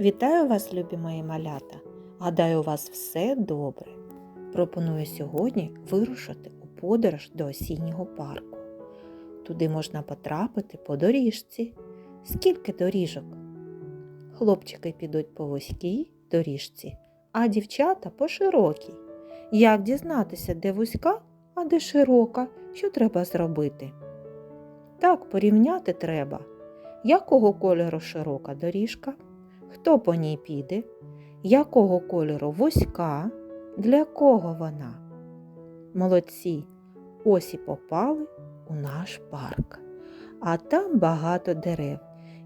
Вітаю вас, любі мої малята! Гадаю, у вас все добре. Пропоную сьогодні вирушити у подорож до осіннього парку. Туди можна потрапити по доріжці. Скільки доріжок? Хлопчики підуть по вузькій доріжці, а дівчата по широкій. Як дізнатися, де вузька, а де широка, що треба зробити? Так, порівняти треба. Якого кольору широка доріжка? Хто по ній піде? Якого кольору вузька? Для кого вона? Молодці! Ось і попали у наш парк. А там багато дерев.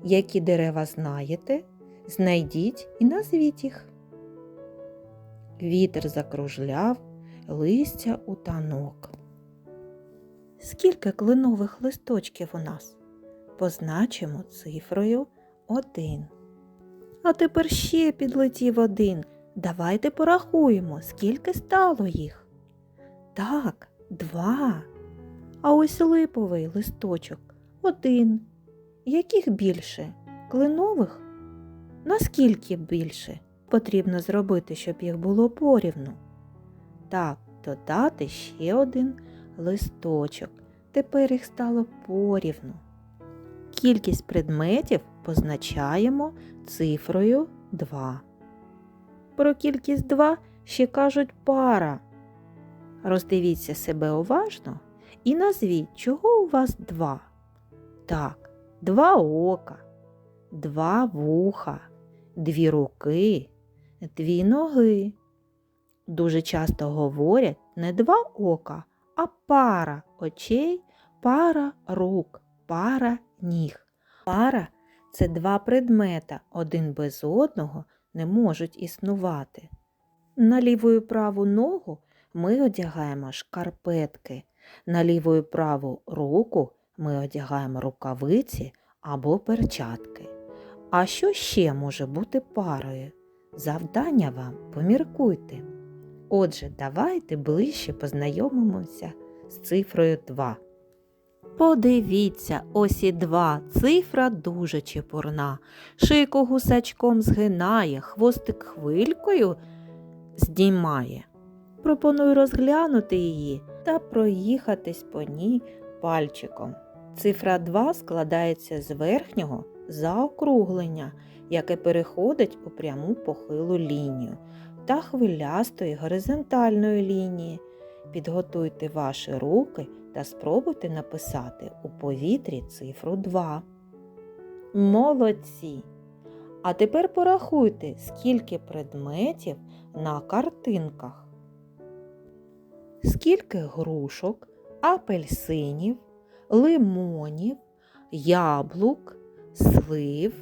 Які дерева знаєте? Знайдіть і назвіть їх. Вітер закружляв, листя у танок. Скільки кленових листочків у нас? Позначимо цифрою один. А тепер ще підлетів один. Давайте порахуємо, скільки стало їх. Так, два. А ось липовий листочок один. Яких більше? Кленових? Наскільки більше потрібно зробити, щоб їх було порівну? Так, додати ще один листочок. Тепер їх стало порівну. Кількість предметів позначаємо цифрою 2. Про кількість 2 ще кажуть пара. Роздивіться себе уважно і назвіть, чого у вас два. Так, два ока, два вуха, дві руки, дві ноги. Дуже часто говорять не два ока, а пара очей, пара рук, пара ніг. Пара це два предмета, один без одного не можуть існувати. На ліву і праву ногу ми одягаємо шкарпетки, на ліву і праву руку ми одягаємо рукавиці або перчатки. А що ще може бути парою? Завдання вам поміркуйте. Отже, давайте ближче познайомимося з цифрою 2. Подивіться, ось і два, цифра дуже чепурна. Шийку гусачком згинає, хвостик хвилькою здіймає. Пропоную розглянути її та проїхатись по ній пальчиком. Цифра 2 складається з верхнього заокруглення, яке переходить у пряму похилу лінію та хвилястої горизонтальної лінії. Підготуйте ваші руки та спробуйте написати у повітрі цифру 2. Молодці! А тепер порахуйте, скільки предметів на картинках. Скільки грушок, апельсинів, лимонів, яблук, слив.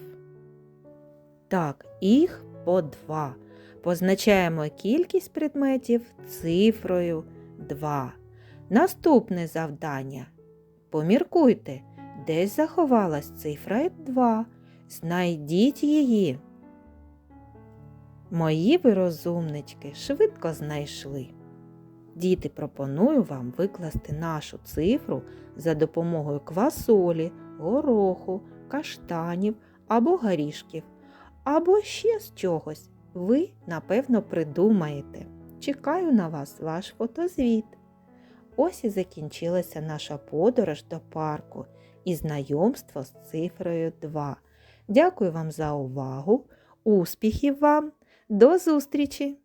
Так, їх по два. Позначаємо кількість предметів цифрою 2. Наступне завдання. Поміркуйте, десь заховалась цифра 2. Знайдіть її. Мої ви розумнички швидко знайшли. Діти, пропоную вам викласти нашу цифру за допомогою квасолі, гороху, каштанів або горішків, або ще з чогось. Ви, напевно, придумаєте. Чекаю на вас ваш фотозвіт. Ось і закінчилася наша подорож до парку і знайомство з цифрою 2. Дякую вам за увагу, успіхів вам, до зустрічі!